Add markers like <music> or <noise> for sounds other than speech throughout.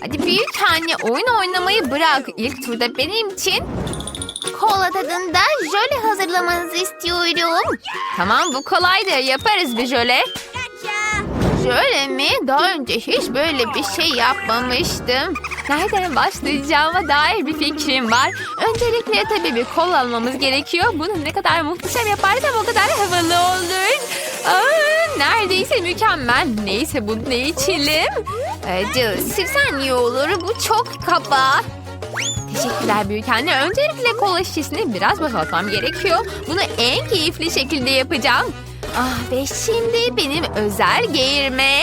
Hadi büyük anne oyun oynamayı bırak. İlk turda benim için kola tadında jöle hazırlamanızı istiyorum. Tamam bu kolaydı. Yaparız bir jöle. Jöle mi? Daha önce hiç böyle bir şey yapmamıştım. Nereden başlayacağıma dair bir fikrim var. Öncelikle tabii bir kol almamız gerekiyor. Bunu ne kadar muhteşem yaparsam o kadar havalı olur. Aa, neredeyse mükemmel. Neyse bunu ne içelim? Ee, Jill, sirsen iyi olur. Bu çok kaba. Teşekkürler büyük anne. Öncelikle kola şişesini biraz boşaltmam gerekiyor. Bunu en keyifli şekilde yapacağım. Ah ve şimdi benim özel geğirme.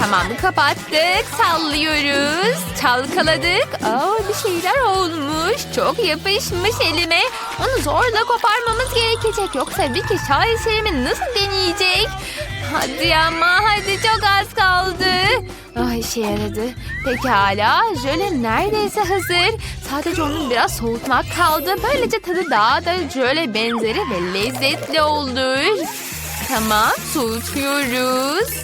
Tamam kapattık. Sallıyoruz. Çalkaladık. Aa, bir şeyler olmuş. Çok yapışmış elime. Onu zorla koparmamız gerekecek. Yoksa bir kişi şaheserimi nasıl deneyecek? Hadi ama hadi çok az kaldı. Ah işe yaradı. Pekala jöle neredeyse hazır. Sadece onu biraz soğutmak kaldı. Böylece tadı daha da jöle benzeri ve lezzetli olur. Tamam soğutuyoruz.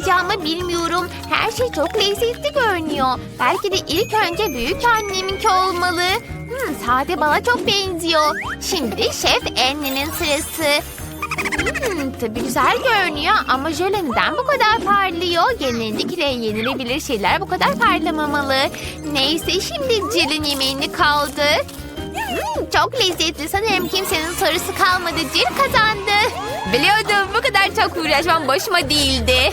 Başlayacağımı bilmiyorum. Her şey çok lezzetli görünüyor. Belki de ilk önce büyük anneminki olmalı. Hmm, sade bala çok benziyor. Şimdi Şef Anne'nin sırası. Hmm, tabii güzel görünüyor ama jöle neden bu kadar parlıyor? Genellikle yenilebilir şeyler bu kadar parlamamalı. Neyse şimdi Jill'in yemeğini kaldı. Hmm, çok lezzetli. Sanırım kimsenin sorusu kalmadı. Jill kazandı. Biliyordum bu kadar çok uğraşmam başıma değildi.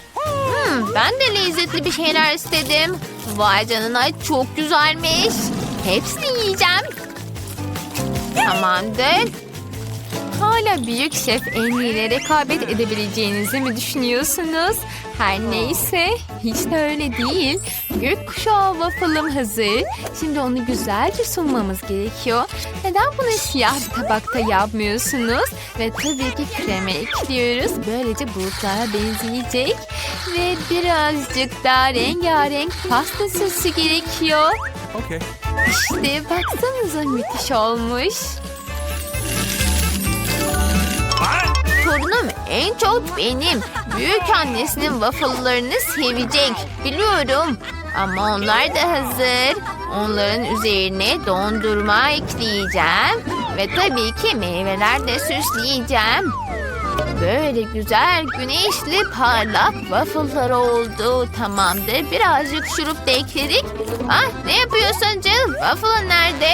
Hmm, ben de lezzetli bir şeyler istedim. Vay canına çok güzelmiş. Hepsini yiyeceğim. Tamamdır. Hala büyük şef en iyiyle rekabet edebileceğinizi mi düşünüyorsunuz? Her neyse hiç de öyle değil. Gökkuşağı waffle'ım hazır. Şimdi onu güzelce sunmamız gerekiyor. Neden bunu siyah bir tabakta yapmıyorsunuz? Ve tabii ki krema ekliyoruz. Böylece bulutlara benzeyecek. Ve birazcık daha rengarenk pasta sosu gerekiyor. Okay. İşte baksanıza müthiş olmuş. En çok benim. Büyük annesinin waffle'larını sevecek. Biliyorum. Ama onlar da hazır. Onların üzerine dondurma ekleyeceğim. Ve tabii ki meyveler de süsleyeceğim. Böyle güzel, güneşli, parlak waffle'lar oldu. Tamamdır. Birazcık şurup da ekledik. Ah, ne yapıyorsun Jill? Waffle'ın nerede?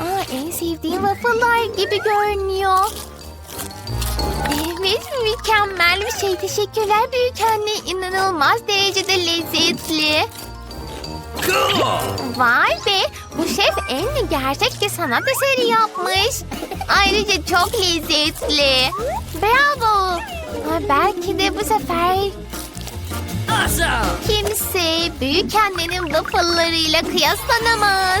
Aa, en sevdiğim waffle'lar gibi görünüyor. Evet, mükemmel bir şey. Teşekkürler büyük anne. İnanılmaz derecede lezzetli. Vay be, bu şef en gerçek bir sanat eseri yapmış. Ayrıca çok lezzetli. Bravo. Ha, belki de bu sefer kimse büyük annenin waffle'larıyla kıyaslanamaz.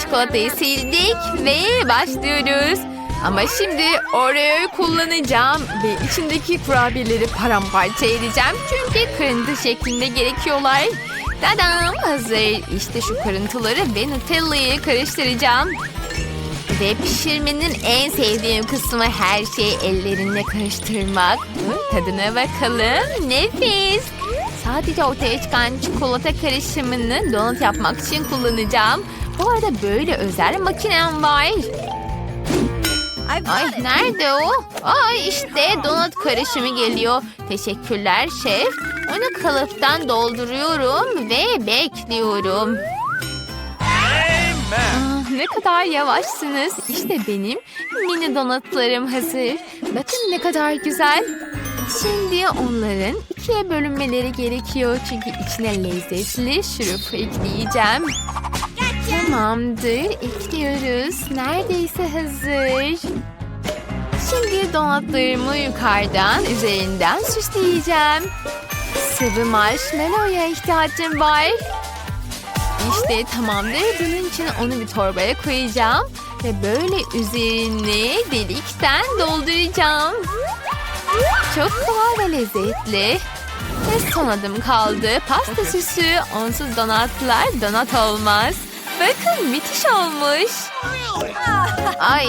Çikolatayı sildik ve başlıyoruz. Ama şimdi Oreo'yu kullanacağım ve içindeki kurabiyeleri paramparça edeceğim. Çünkü kırıntı şeklinde gerekiyorlar. Dadam hazır. İşte şu kırıntıları ve Nutella'yı karıştıracağım. Ve pişirmenin en sevdiğim kısmı her şeyi ellerinle karıştırmak. Tadına bakalım. Nefis. Sadece ortaya çıkan çikolata karışımını donut yapmak için kullanacağım. Bu arada böyle özel makinem var. Ay nerede o? Ay işte donut karışımı geliyor. Teşekkürler şef. Onu kalıptan dolduruyorum ve bekliyorum. Ah, ne kadar yavaşsınız. İşte benim mini donatlarım hazır. Bakın ne kadar güzel. Şimdi onların ikiye bölünmeleri gerekiyor. Çünkü içine lezzetli şurup ekleyeceğim. Tamamdır. Ekliyoruz. Neredeyse hazır. Şimdi donatlarımı yukarıdan, üzerinden süsleyeceğim. Sıvı marshmallow'ya ihtiyacım var. İşte tamamdır. Bunun için onu bir torbaya koyacağım. Ve böyle üzerine delikten dolduracağım. Çok kolay ve lezzetli. Ve son adım kaldı. Pasta süsü. Onsuz donatlar donat olmaz. Bakın müthiş olmuş. Ay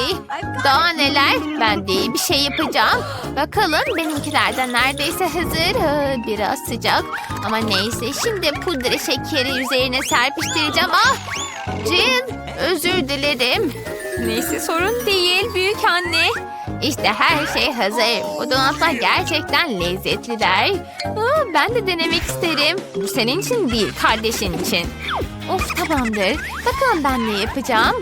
daha neler. Ben de iyi bir şey yapacağım. Bakalım benimkilerden neredeyse hazır. Ha, Biraz sıcak. Ama neyse şimdi pudra şekeri üzerine serpiştireceğim. Ah Jill özür dilerim. Neyse sorun değil büyük anne. İşte her şey hazır. Bu donatlar gerçekten lezzetliler. Aa, ben de denemek isterim. Bu senin için değil kardeşin için. Of tamamdır. Bakalım ben ne yapacağım.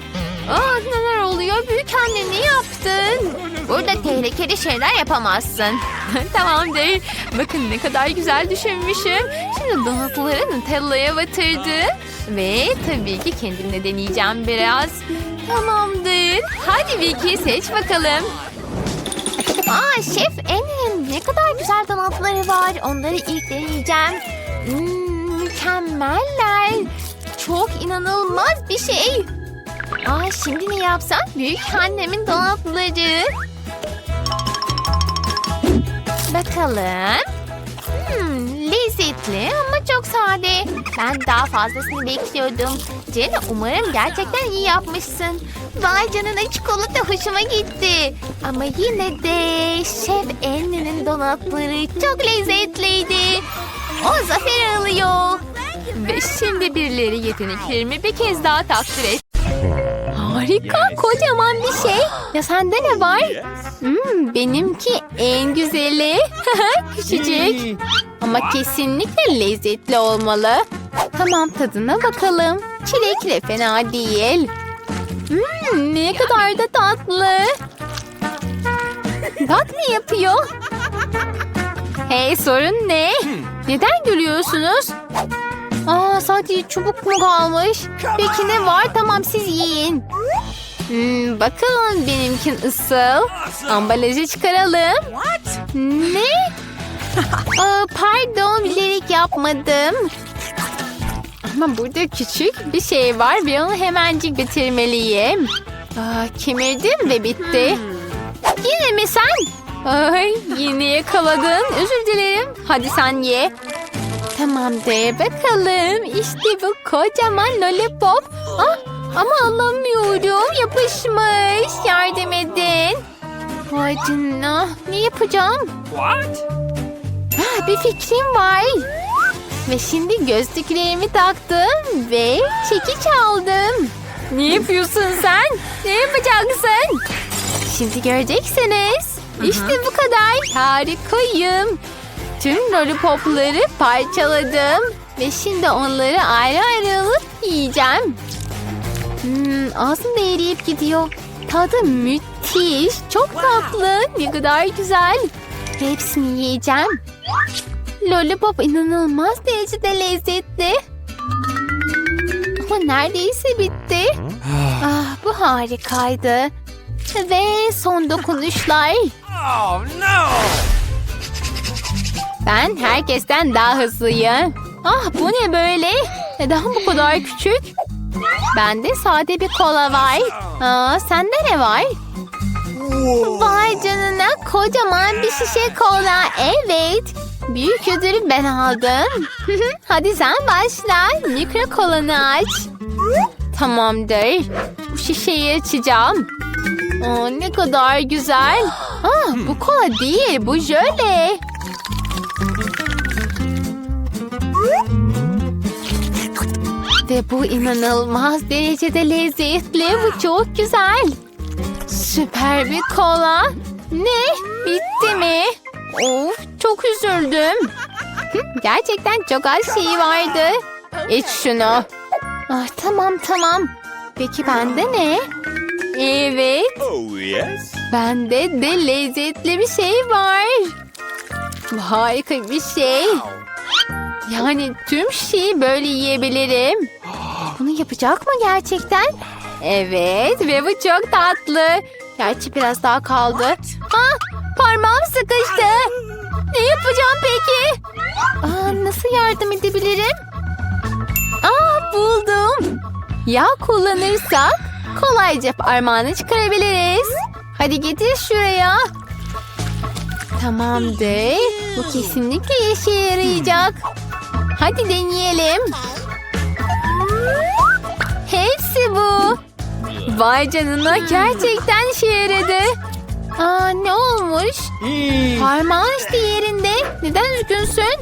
Aa, neler oluyor? Büyük anne ne yaptın? Burada tehlikeli şeyler yapamazsın. <laughs> Tamamdır. Bakın ne kadar güzel düşünmüşüm. Şimdi donutları Nutella'ya batırdım. Ve tabii ki kendim de deneyeceğim biraz. Tamamdır. Hadi Vicky seç bakalım. Aa şef Emin ne kadar güzel donatları var. Onları ilk deneyeceğim. Hmm, mükemmeller. Çok inanılmaz bir şey. Aa şimdi ne yapsak? Büyük annemin donatları. Bakalım. Hmm, lezzetli ama çok sade. Ben daha fazlasını bekliyordum. Jenna umarım gerçekten iyi yapmışsın. Vay canına çikolata hoşuma gitti. Ama yine de Şef Annie'nin donatları çok lezzetliydi. O zafer alıyor. Ve şimdi birileri yeteneklerimi bir kez daha takdir et. Harika, kocaman bir şey. Ya sende ne var? Hmm, benimki en güzeli. <laughs> Küçücük. Ama kesinlikle lezzetli olmalı. Tamam tadına bakalım. Çilekle fena değil. Hmm, ne kadar da tatlı. <laughs> Bak ne yapıyor. Hey sorun ne? Neden gülüyorsunuz? Aa sadece çubuk mu kalmış? Peki ne var? Tamam siz yiyin. Hmm, bakalım benimkin ısıl. Ambalajı çıkaralım. What? Ne? <laughs> Aa, pardon bilerek yapmadım. Ama burada küçük bir şey var ve onu hemencik bitirmeliyim. Aa, kemirdim ve bitti. Yine mi sen? Ay, yine yakaladın. Özür dilerim. Hadi sen ye. Tamamdır bakalım. İşte bu kocaman lollipop. Ah, ama alamıyorum. Yapışmış. Yardım edin. Vay canına. Ne yapacağım? What? Ah, bir fikrim var. Ve şimdi gözlüklerimi taktım ve çekiç aldım. Ne yapıyorsun sen? Ne yapacaksın? Şimdi göreceksiniz. İşte bu kadar. Harikayım. Tüm lollipopları parçaladım. Ve şimdi onları ayrı ayrı alıp yiyeceğim. Hmm, ağzımda eriyip gidiyor. Tadı müthiş. Çok tatlı. Ne kadar güzel. Hepsini yiyeceğim. Lollipop inanılmaz derecede lezzetli. Ama neredeyse bitti. Ah, bu harikaydı. Ve son dokunuşlar. Oh no! Ben herkesten daha hızlıyım. Ah bu ne böyle? Neden bu kadar küçük? Bende sade bir kola var. Aa, sende ne var? Vay canına kocaman bir şişe kola. Evet. Büyük ödülü ben aldım. <laughs> Hadi sen başla. Mikro kolanı aç. Tamamdır. Bu şişeyi açacağım. Aa, ne kadar güzel. Ah, bu kola değil, bu jöle. Ve bu inanılmaz derecede lezzetli. Bu çok güzel. Süper bir kola. Ne? Bitti mi? Of çok üzüldüm. Gerçekten çok az şey vardı. İç şunu. Ah, tamam tamam. Peki bende ne? Evet. Oh yes? Bende de lezzetli bir şey var. Harika bir şey. Yani tüm şeyi böyle yiyebilirim. <gasps> Bunu yapacak mı gerçekten? Evet ve bu çok tatlı. Gerçi biraz daha kaldı. Ah parmağım sıkıştı. Ne yapacağım peki? Aa, nasıl yardım edebilirim? Aa buldum. Yağ kullanırsak kolayca parmağını çıkarabiliriz. Hadi getir şuraya. Tamamdır. Bu kesinlikle işe yarayacak. Hadi deneyelim. Hepsi bu. Vay canına gerçekten işe yaradı. Aa ne olmuş? Parmağın işte yerinde. Neden üzgünsün?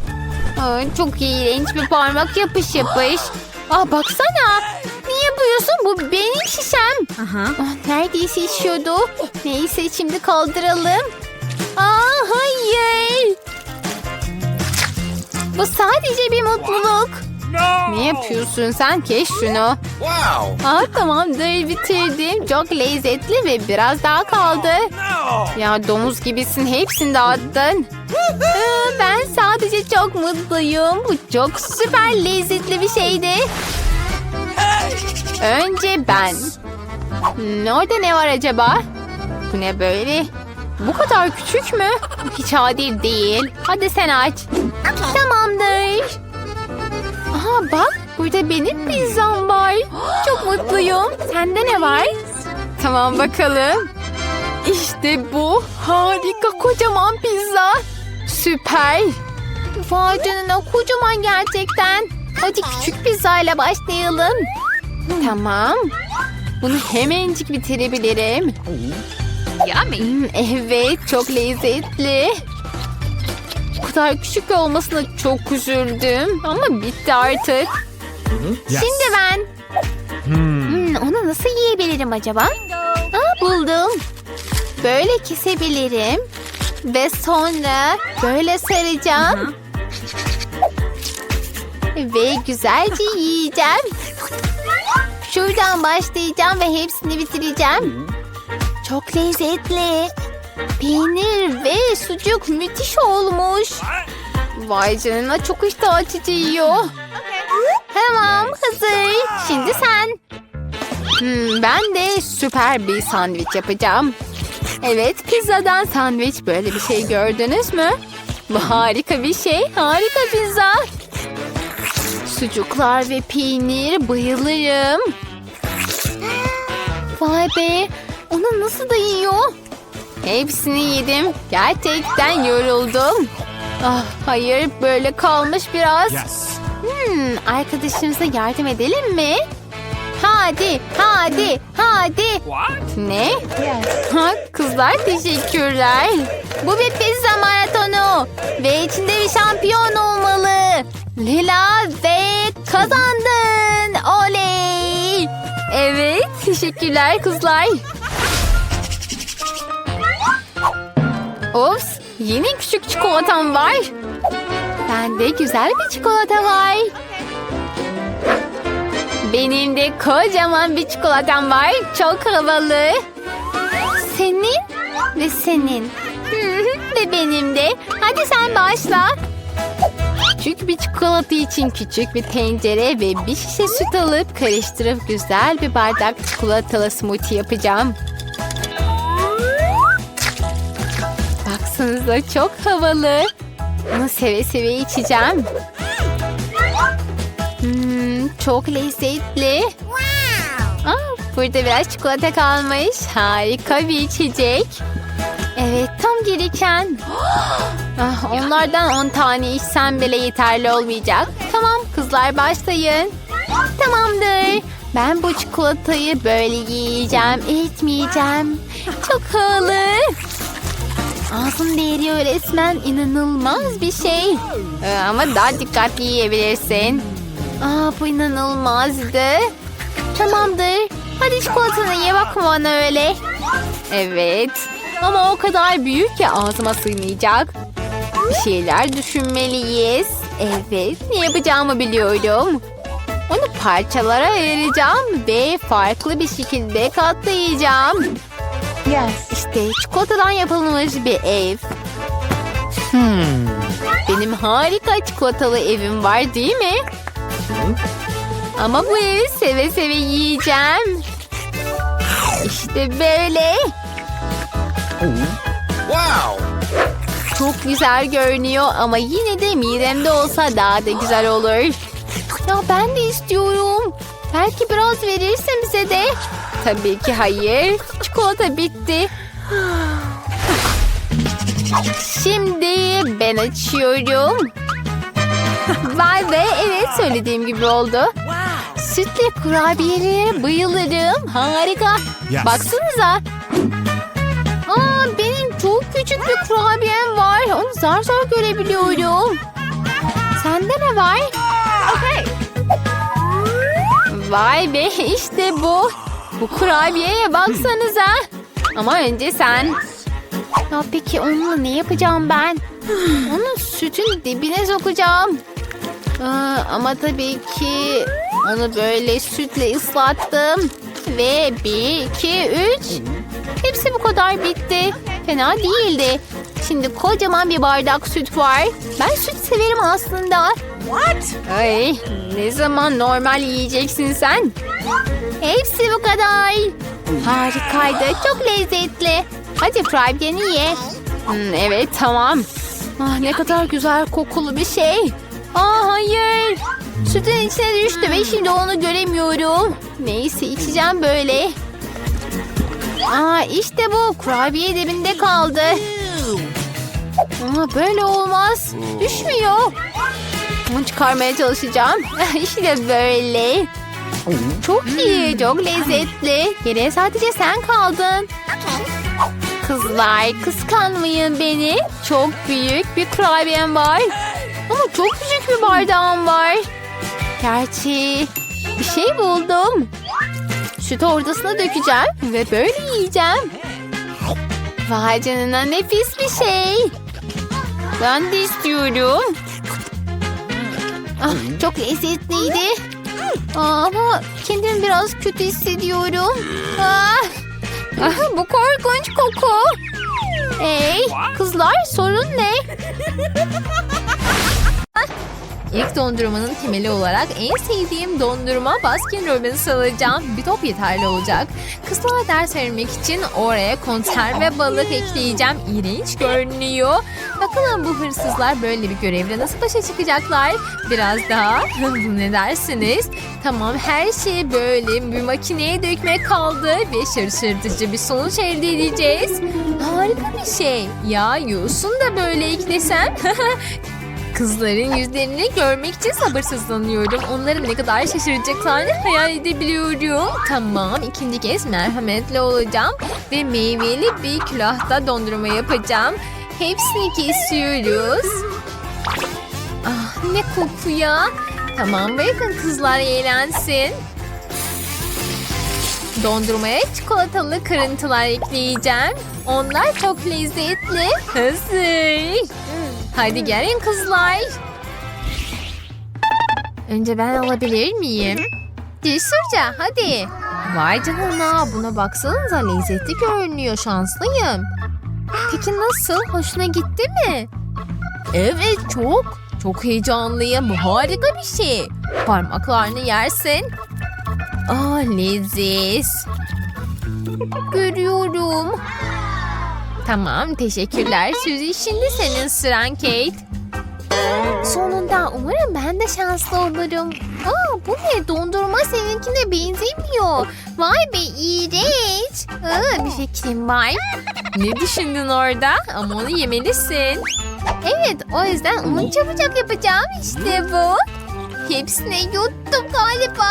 Aa, çok iğrenç bir parmak yapış yapış. Aa baksana. Ne yapıyorsun? Bu benim şişem. Ah, neredeyse işiyordu. Neyse şimdi kaldıralım. Aa hayır. Bu sadece bir mutluluk. Ne yapıyorsun sen? Kes şunu. Wow. Aa, tamamdır bitirdim. Çok lezzetli ve biraz daha kaldı. Ya domuz gibisin hepsini dağıttın. Ben sadece çok mutluyum. Bu çok süper lezzetli bir şeydi. Önce ben. Hmm, orada ne var acaba? Bu ne böyle? Bu kadar küçük mü? Hiç adil değil. Hadi sen aç. Tamamdır. Aha bak burada benim pizzam var. Çok mutluyum. Sende ne var? Tamam bakalım. İşte bu. Harika kocaman pizza. Süper. Vay canına kocaman gerçekten. Hadi küçük pizzayla başlayalım. Tamam. Bunu hemencik bitirebilirim. Hmm, evet çok lezzetli. Kadar küçük olmasına çok üzüldüm. Ama bitti artık. Şimdi ben. Hmm, onu nasıl yiyebilirim acaba? Aa, buldum. Böyle kesebilirim. Ve sonra böyle saracağım. Ve güzelce yiyeceğim. Şuradan başlayacağım ve hepsini bitireceğim. Çok lezzetli. Peynir ve sucuk müthiş olmuş. Vay canına çok iştah açıcı yiyor. Tamam hazır. Şimdi sen. Hmm, ben de süper bir sandviç yapacağım. Evet pizzadan sandviç böyle bir şey gördünüz mü? Bu harika bir şey. Harika pizza. Sucuklar ve peynir bayılırım. Vay be. Onu nasıl da yiyor? Hepsini yedim. Gerçekten yoruldum. Ah, hayır böyle kalmış biraz. Yes. Hmm, arkadaşımıza yardım edelim mi? Hadi, hadi, hadi. What? Ne? Ha, kızlar teşekkürler. Bu bir pizza maratonu. Ve içinde bir şampiyon olmalı. Lila ve kazandın. Oley. Evet, teşekkürler kızlar. Ops, yeni küçük çikolatam var. Bende güzel bir çikolata var. Benim de kocaman bir çikolatam var. Çok havalı. Senin ve senin. ve benim de. Hadi sen başla. Küçük bir çikolata için küçük bir tencere ve bir şişe süt alıp karıştırıp güzel bir bardak çikolatalı smoothie yapacağım. Baksanıza çok havalı. Bunu seve seve içeceğim. Hmm, çok lezzetli. Aa, burada biraz çikolata kalmış. Harika bir içecek. Evet tam gereken. <gasps> Ah, onlardan 10 tane içsem bile yeterli olmayacak. Tamam kızlar başlayın. Tamamdır. Ben bu çikolatayı böyle yiyeceğim, etmeyeceğim. Çok havalı. Ağzım değeriyor resmen inanılmaz bir şey. Ee, ama daha dikkatli yiyebilirsin. Aa bu inanılmazdı. Tamamdır. Hadi çikolatanı ye bakma bana öyle. Evet. Ama o kadar büyük ki ağzıma sığmayacak. Bir şeyler düşünmeliyiz. Evet ne yapacağımı biliyorum. Onu parçalara ayıracağım ve farklı bir şekilde katlayacağım. İşte çikolatadan yapılmış bir ev. Benim harika çikolatalı evim var değil mi? Ama bu evi seve seve yiyeceğim. İşte böyle. Wow. Çok güzel görünüyor ama yine de midemde olsa daha da güzel olur. Ya ben de istiyorum. Belki biraz verirsin bize de. Tabii ki hayır. Çikolata bitti. Şimdi ben açıyorum. Vay be evet söylediğim gibi oldu. Sütle kurabiyelere bayılırım. Harika. Yes. Baksanıza. Aa, benim çok küçük bir kurabiyem var. Onu zar zor görebiliyorum. Sende ne var? Vay be işte bu. Bu kurabiyeye baksanıza. Ama önce sen. Ya peki onunla ne yapacağım ben? Onu sütün dibine sokacağım. Aa, ama tabii ki onu böyle sütle ıslattım. Ve bir, iki, üç. Hepsi bu kadar bitti. Fena değildi. Şimdi kocaman bir bardak süt var. Ben süt severim aslında. What? Ay, ne zaman normal yiyeceksin sen? Hepsi bu kadar. Harikaydı, çok lezzetli. Hadi kurabiyeni ye. Hmm, evet, tamam. Ah, ne kadar güzel kokulu bir şey. Aa, hayır. Sütün içine düştü ve şimdi onu göremiyorum. Neyse, içeceğim böyle. Aa, işte bu. Kurabiye dibinde kaldı. Ama böyle olmaz. Düşmüyor. Bunu çıkarmaya çalışacağım. <laughs> işte böyle. Çok iyi, çok lezzetli. Geriye sadece sen kaldın. Kızlar kıskanmayın beni. Çok büyük bir kurabiyem var. Ama çok küçük bir bardağım var. Gerçi bir şey buldum. Sütü ortasına dökeceğim ve böyle yiyeceğim. Vay canına nefis bir şey. Ben de istiyorum. Ah, çok lezzetliydi. Aa, ama kendimi biraz kötü hissediyorum. Ah, ah, bu korkunç koku. Hey kızlar sorun ne? İlk dondurmanın temeli olarak en sevdiğim dondurma Baskin Robbins alacağım. Bir top yeterli olacak. Kızlara ders vermek için oraya konserve balık ekleyeceğim. İğrenç görünüyor. Bakalım bu hırsızlar böyle bir görevle nasıl başa çıkacaklar? Biraz daha. <laughs> Ne dersiniz? Tamam her şeyi böyle bir makineye dökmek kaldı ve şaşırtıcı bir sonuç elde edeceğiz. Harika bir şey. Ya yosun da böyle eklesem. <laughs> Kızların yüzlerini görmek için sabırsızlanıyorum. Onların ne kadar şaşıracaklarını hayal edebiliyorum. Tamam, ikinci kez merhametli olacağım ve meyveli bir külahta dondurma yapacağım. Hepsini kesiyoruz. Ah ne koku ya. Tamam bırakın kızlar eğlensin. Dondurmaya çikolatalı kırıntılar ekleyeceğim. Onlar çok lezzetli. Hazır. Hadi gelin kızlar. Önce ben alabilir miyim? Cesurca hadi. Vay canına buna baksanıza lezzetli görünüyor şanslıyım. Peki nasıl? Hoşuna gitti mi? Evet çok. Çok heyecanlıyım. Harika bir şey. Parmaklarını yersin. Ah leziz. Görüyorum. Tamam teşekkürler Suzy. Şimdi senin sıran Kate. Sonunda umarım ben de şanslı olurum. Aa, bu ne dondurma seninkine benzemiyor. Vay be iğrenç. Aa, bir fikrim var. Ne düşündün orada? Ama onu yemelisin. Evet o yüzden onu çabucak yapacağım. İşte bu. Hepsini yuttum galiba.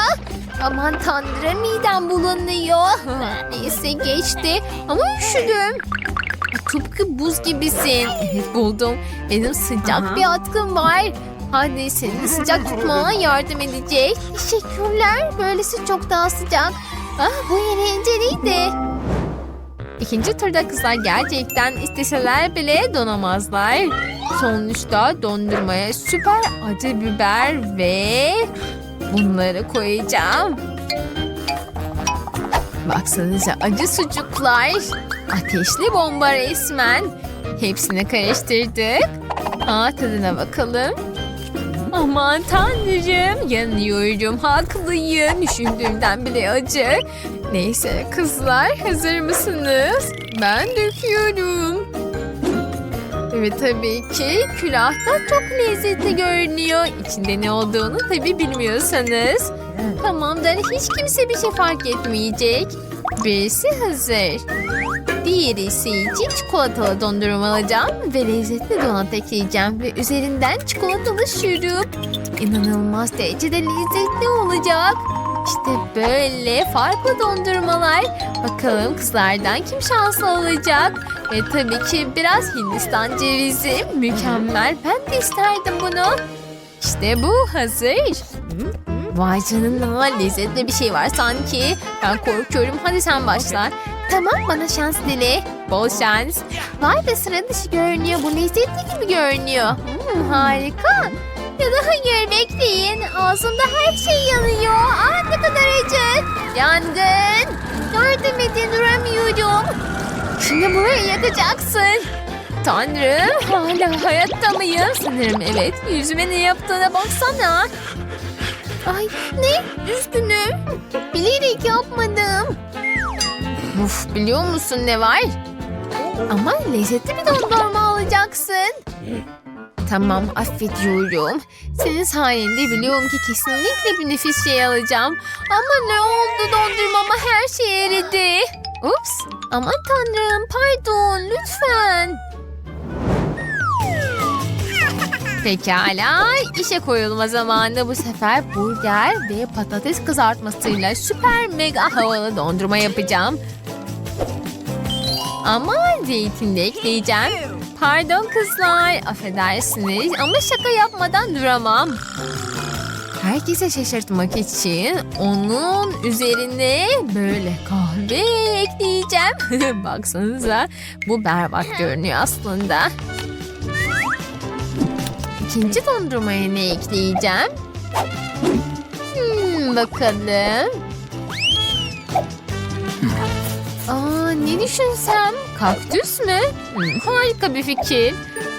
Aman tanrım midem bulanıyor. <laughs> Neyse geçti ama üşüdüm. Tıpkı buz gibisin. Evet buldum. Benim sıcak bir atkım var. Hadi seni sıcak tutmana yardım edecek. Teşekkürler. Böylesi çok daha sıcak. Ah bu eğlenceliydi. İkinci turda kızlar gerçekten isteseler bile donamazlar. Sonuçta dondurmaya süper acı biber ve bunları koyacağım. Baksanıza acı sucuklar. Ateşli bomba resmen. Hepsini karıştırdık. Aa, tadına bakalım. Aman tanrım yanıyorum haklıyım düşündüğümden bile acı. Neyse kızlar hazır mısınız? Ben döküyorum. Ve tabii ki külahta çok lezzetli görünüyor. İçinde ne olduğunu tabii bilmiyorsanız. Tamamdır hiç kimse bir şey fark etmeyecek. Birisi hazır. Diğeri için çikolatalı dondurma alacağım ve lezzetli donat ekleyeceğim ve üzerinden çikolatalı şurup. İnanılmaz derecede lezzetli olacak. İşte böyle farklı dondurmalar. Bakalım kızlardan kim şanslı olacak? Ve tabii ki biraz Hindistan cevizi. Mükemmel. Ben de isterdim bunu. İşte bu hazır. Vay canına lezzetli bir şey var sanki. Ben korkuyorum. Hadi sen başla. Tamam bana şans dile. Bol şans. Vay be sıra dışı görünüyor. Bu lezzetli gibi görünüyor. Hmm, harika. Ya da hayır bekleyin. Ağzımda her şey yanıyor. Aa ne kadar acı. Yangın. Yardım edin duramıyorum. Şimdi burayı yakacaksın. Tanrım hala hayatta mıyım? Sanırım evet. Yüzüme ne yaptığına baksana. Ay ne? Üzgünüm. Bilerek yapmadım. Uf biliyor musun ne var? Ama lezzetli bir dondurma alacaksın. Tamam affediyorum. Senin sayende biliyorum ki kesinlikle bir nefis şey alacağım. Ama ne oldu dondurmama her şey eridi. Ups. Aman tanrım pardon lütfen. Pekala işe koyulma zamanı bu sefer burger ve patates kızartmasıyla süper mega havalı dondurma yapacağım. Ama zeytin de ekleyeceğim. Pardon kızlar affedersiniz ama şaka yapmadan duramam. Herkese şaşırtmak için onun üzerine böyle kahve ekleyeceğim. <laughs> Baksanıza bu berbat görünüyor aslında. İkinci dondurmaya ne ekleyeceğim? Hmm, bakalım. Ne düşünsem? Kaktüs mü? Hmm, harika bir fikir.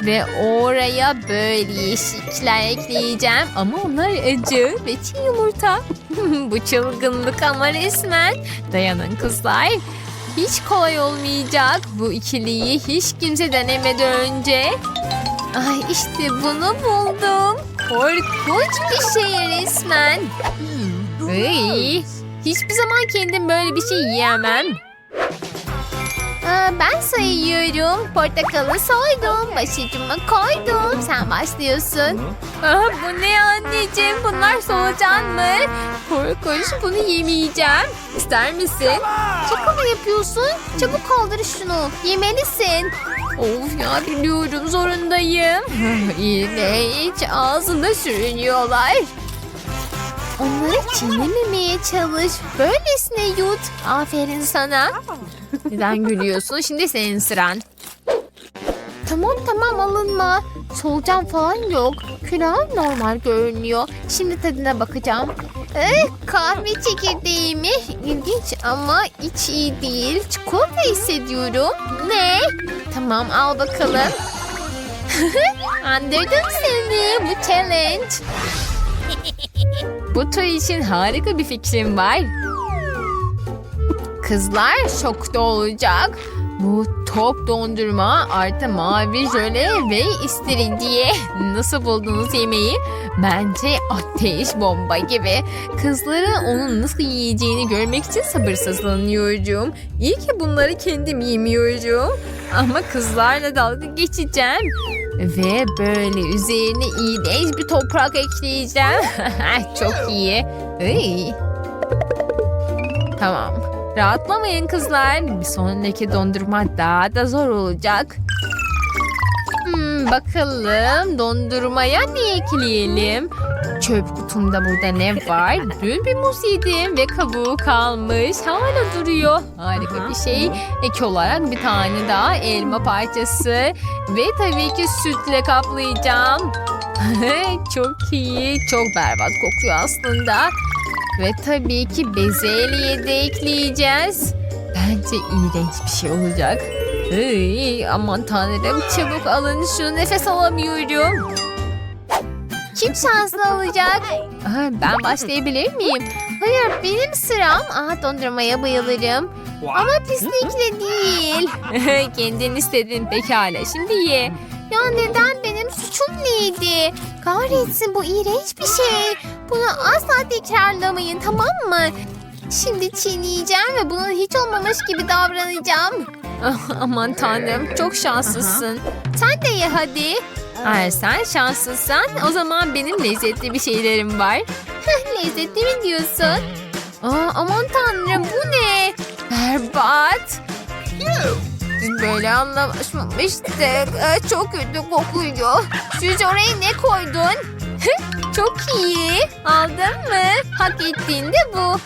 Ve oraya böyle yeşillikler ekleyeceğim. Ama onlar acı ve çiğ yumurta. <laughs> Bu çılgınlık ama resmen. Dayanın kızlar. Hiç kolay olmayacak. Bu ikiliyi hiç kimse denemedi önce. Ay işte bunu buldum. Korkunç bir şey resmen. Hmm, Iy, hiçbir zaman kendim böyle bir şey yiyemem. Aa, ben sayıyorum. Portakalı soydum. Başucuma koydum. Sen başlıyorsun. Ah, bu ne anneciğim? Bunlar solucan mı? Korkunç bunu yemeyeceğim. İster misin? Şaka mı yapıyorsun? Çabuk kaldır şunu. Yemelisin. Of ya biliyorum zorundayım. <laughs> İğrenç ağzında sürünüyorlar. Onları çiğnememeye çalış. Böylesine yut. Aferin sana. Neden gülüyorsun? Şimdi senin sıran. Tamam tamam alınma. Solucan falan yok. Külahım normal görünüyor. Şimdi tadına bakacağım. Eh, kahve çekirdeği mi? İlginç ama iç iyi değil. Çikolata hissediyorum. Ne? Tamam al bakalım. <laughs> Andırdım seni. Bu challenge. <laughs> Bu tur için harika bir fikrim var. Kızlar şokta olacak. Bu top dondurma artı mavi jöle ve istiridye. Nasıl buldunuz yemeği? Bence ateş bomba gibi. Kızların onun nasıl yiyeceğini görmek için sabırsızlanıyorum. İyi ki bunları kendim yemiyorum. Ama kızlarla dalga geçeceğim. Ve böyle üzerine iğrenç bir toprak ekleyeceğim. <laughs> Çok iyi. Iy. Tamam. Rahatlamayın kızlar. Bir sonraki dondurma daha da zor olacak. Hmm, bakalım dondurmaya ne ekleyelim? Çöp kutumda burada ne var? Dün bir muz yedim ve kabuğu kalmış. Hala duruyor. Harika bir şey. Ek olarak bir tane daha elma parçası. Ve tabii ki sütle kaplayacağım. <laughs> çok iyi. Çok berbat kokuyor aslında. Ve tabii ki bezelye de ekleyeceğiz. Bence iğrenç bir şey olacak. Iy, aman tanrım çabuk alın şunu nefes alamıyorum. Kim şanslı olacak? Ben başlayabilir miyim? Hayır benim sıram. Aa dondurmaya bayılırım. Ama pislikle değil. <laughs> Kendin istedin pekala şimdi ye. Ya neden benim suçum neydi? Kahretsin bu iğrenç bir şey. Bunu asla tekrarlamayın tamam mı? Şimdi çiğneyeceğim ve bunun hiç olmamış gibi davranacağım. Ah, aman tanrım çok şanslısın. Sen de ye hadi. Eğer sen şanslıysan o zaman benim lezzetli bir şeylerim var. Lezzetli mi diyorsun? Aa, aman tanrım bu ne? Berbat. Böyle anlaşmamıştık. Ee, Çok kötü kokuyor. Siz oraya ne koydun? Çok iyi. Aldın mı? Hak ettiğin de bu.